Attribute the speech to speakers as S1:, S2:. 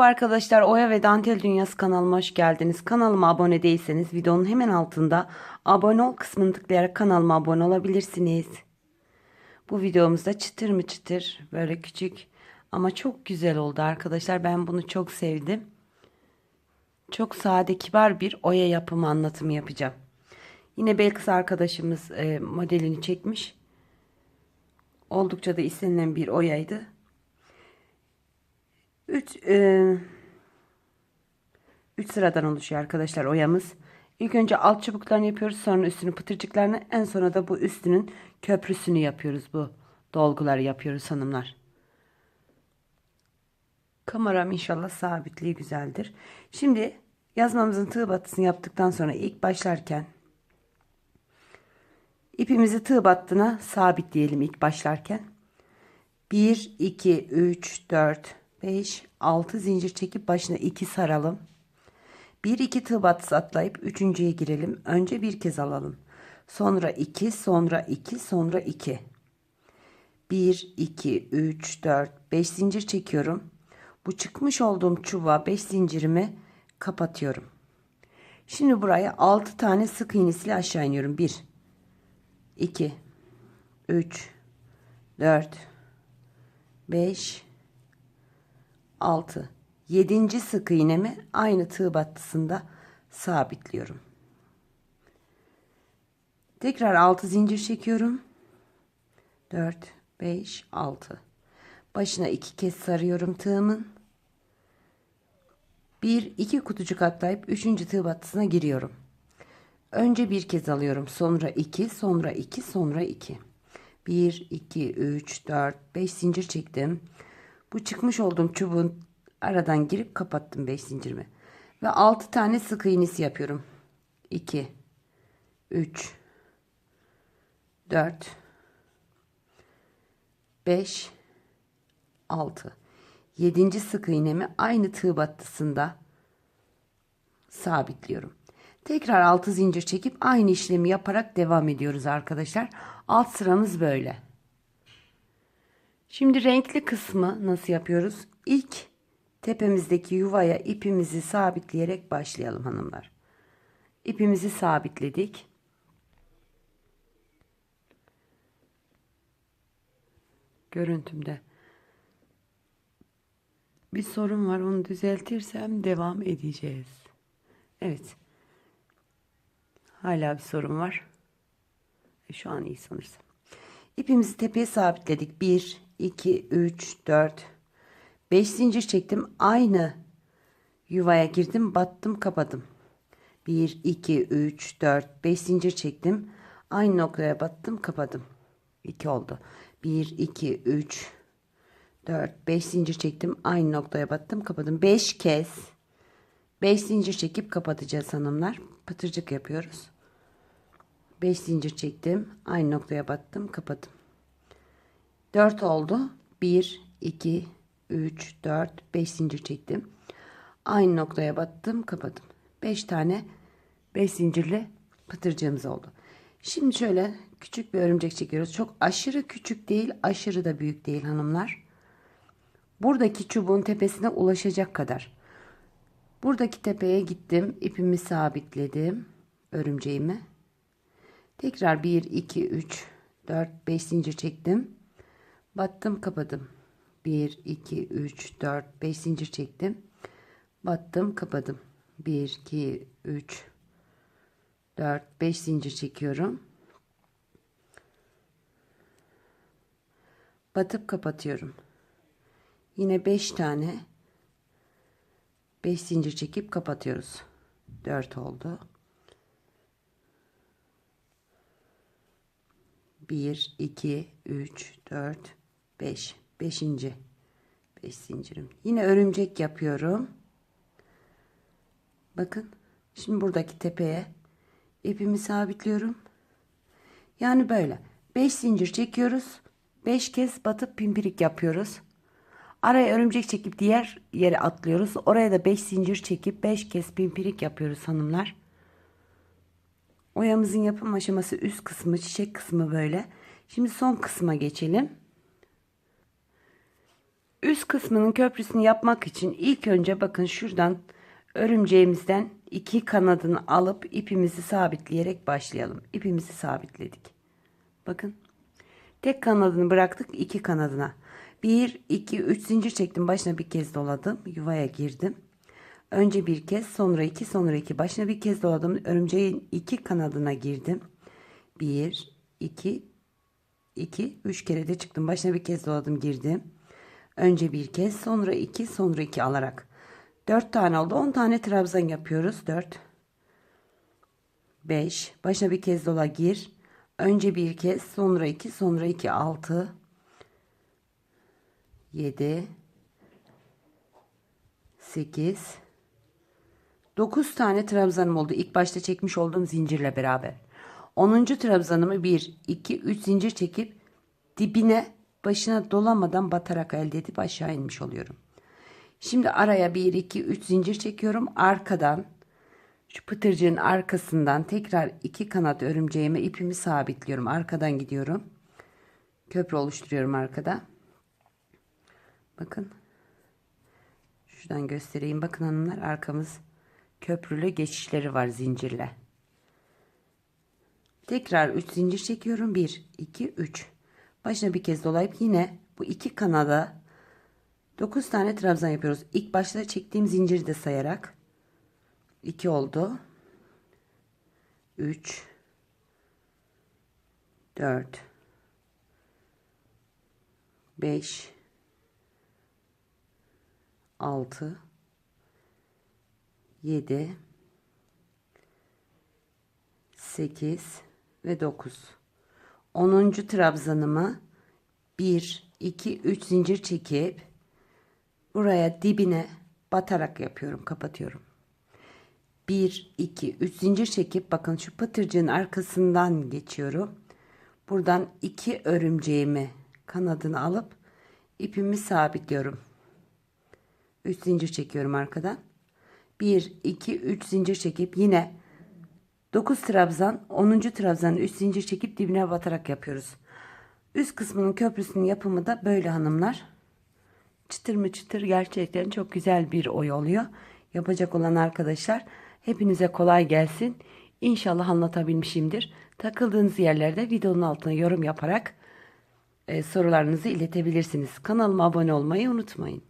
S1: Merhaba arkadaşlar Oya ve Dantel Dünyası kanalıma hoş geldiniz. Kanalıma abone değilseniz videonun hemen altında abone ol kısmını tıklayarak kanalıma abone olabilirsiniz. Bu videomuzda çıtır mı çıtır böyle küçük ama çok güzel oldu arkadaşlar. Ben bunu çok sevdim. Çok sade kibar bir oya yapımı anlatımı yapacağım. Yine Belkıs arkadaşımız e, modelini çekmiş. Oldukça da istenilen bir oyaydı. 3 3 sıradan oluşuyor arkadaşlar oyamız. İlk önce alt çubuklarını yapıyoruz. Sonra üstünü pıtırcıklarını. En sonra da bu üstünün köprüsünü yapıyoruz. Bu dolguları yapıyoruz hanımlar. Kameram inşallah sabitliği güzeldir. Şimdi yazmamızın tığ battısını yaptıktan sonra ilk başlarken ipimizi tığ battına sabitleyelim ilk başlarken. 1, 2, 3, 4, 5, 6 zincir çekip başına 2 saralım. 1, 2 tığ battısı atlayıp üçüncüye girelim. Önce bir kez alalım. Sonra 2, sonra 2, sonra 2. 1, 2, 3, 4, 5 zincir çekiyorum. Bu çıkmış olduğum çubuğa 5 zincirimi kapatıyorum. Şimdi buraya 6 tane sık iğnesiyle aşağı iniyorum. 1, 2, 3, 4, 5, 6. 7. sık iğnemi aynı tığ battısında sabitliyorum. Tekrar 6 zincir çekiyorum. 4, 5, 6. Başına 2 kez sarıyorum tığımın. 1, 2 kutucuk atlayıp 3. tığ battısına giriyorum. Önce bir kez alıyorum. Sonra 2, sonra 2, sonra 2. 1, 2, 3, 4, 5 zincir çektim. Bu çıkmış olduğum çubuğun aradan girip kapattım 5 zincirimi. Ve 6 tane sık iğnesi yapıyorum. 2 3 4 5 6 7. sık iğnemi aynı tığ battısında sabitliyorum. Tekrar 6 zincir çekip aynı işlemi yaparak devam ediyoruz arkadaşlar. Alt sıramız böyle. Şimdi renkli kısmı nasıl yapıyoruz? İlk tepemizdeki yuvaya ipimizi sabitleyerek başlayalım hanımlar. İpimizi sabitledik. Görüntümde bir sorun var. Onu düzeltirsem devam edeceğiz. Evet. Hala bir sorun var. E, şu an iyi sanırsam. İpimizi tepeye sabitledik. 1, 2, 3, 4, 5 zincir çektim. Aynı yuvaya girdim. Battım kapadım. 1, 2, 3, 4, 5 zincir çektim. Aynı noktaya battım kapadım. 2 oldu. 1, 2, 3, 4, 5 zincir çektim. Aynı noktaya battım kapadım. 5 kez 5 zincir çekip kapatacağız hanımlar. Pıtırcık yapıyoruz. 5 zincir çektim. Aynı noktaya battım. Kapadım. 4 oldu. 1, 2, 3, 4, 5 zincir çektim. Aynı noktaya battım. Kapadım. 5 tane 5 zincirli pıtırcığımız oldu. Şimdi şöyle küçük bir örümcek çekiyoruz. Çok aşırı küçük değil, aşırı da büyük değil hanımlar. Buradaki çubuğun tepesine ulaşacak kadar. Buradaki tepeye gittim. ipimi sabitledim. Örümceğimi. Tekrar 1, 2, 3, 4, 5 zincir çektim. Battım kapadım. 1, 2, 3, 4, 5 zincir çektim. Battım kapadım. 1, 2, 3, 4, 5 zincir çekiyorum. Batıp kapatıyorum. Yine 5 tane 5 zincir çekip kapatıyoruz. 4 oldu. 1 2 3 4 5 5. 5 zincirim. Yine örümcek yapıyorum. Bakın. Şimdi buradaki tepeye ipimi sabitliyorum. Yani böyle 5 zincir çekiyoruz. 5 kez batıp pimpirik yapıyoruz. Araya örümcek çekip diğer yere atlıyoruz. Oraya da 5 zincir çekip 5 kez pimpirik yapıyoruz hanımlar. Oyamızın yapım aşaması üst kısmı, çiçek kısmı böyle. Şimdi son kısma geçelim. Üst kısmının köprüsünü yapmak için ilk önce bakın şuradan örümceğimizden iki kanadını alıp ipimizi sabitleyerek başlayalım. İpimizi sabitledik. Bakın. Tek kanadını bıraktık iki kanadına. 1, 2, 3 zincir çektim. Başına bir kez doladım. Yuvaya girdim. Önce bir kez sonra iki sonra iki. Başına bir kez doladım. Örümceğin iki kanadına girdim. 1, 2, 2, 3 kere de çıktım. Başına bir kez doladım girdim. Önce bir kez sonra iki sonra iki alarak. 4 tane oldu. 10 tane trabzan yapıyoruz. 4, 5. Başına bir kez dola gir. Önce bir kez sonra iki sonra iki 6 7 8 9 tane trabzanım oldu. İlk başta çekmiş olduğum zincirle beraber. 10. trabzanımı 1 2 3 zincir çekip dibine başına dolamadan batarak elde edip aşağı inmiş oluyorum. Şimdi araya 1 2 3 zincir çekiyorum. Arkadan şu pıtırcığın arkasından tekrar iki kanat örümceğime ipimi sabitliyorum. Arkadan gidiyorum. Köprü oluşturuyorum arkada. Bakın. Şuradan göstereyim. Bakın hanımlar arkamız köprülü geçişleri var zincirle. Tekrar 3 zincir çekiyorum. 1, 2, 3. Başına bir kez dolayıp yine bu iki kanada 9 tane trabzan yapıyoruz. İlk başta çektiğim zinciri de sayarak 2 oldu. 3 4 5 6 7 8 ve 9 10. trabzanımı 1 2 3 zincir çekip buraya dibine batarak yapıyorum kapatıyorum. 1 2 3 zincir çekip bakın şu pıtırcığın arkasından geçiyorum. Buradan iki örümceğimi kanadını alıp ipimi sabitliyorum. 3 zincir çekiyorum arkadan. 1 2 3 zincir çekip yine 9 trabzan 10. trabzanı 3 zincir çekip dibine batarak yapıyoruz. Üst kısmının köprüsünün yapımı da böyle hanımlar. Çıtır mı çıtır gerçekten çok güzel bir oy oluyor. Yapacak olan arkadaşlar hepinize kolay gelsin. İnşallah anlatabilmişimdir. Takıldığınız yerlerde videonun altına yorum yaparak e, sorularınızı iletebilirsiniz. Kanalıma abone olmayı unutmayın.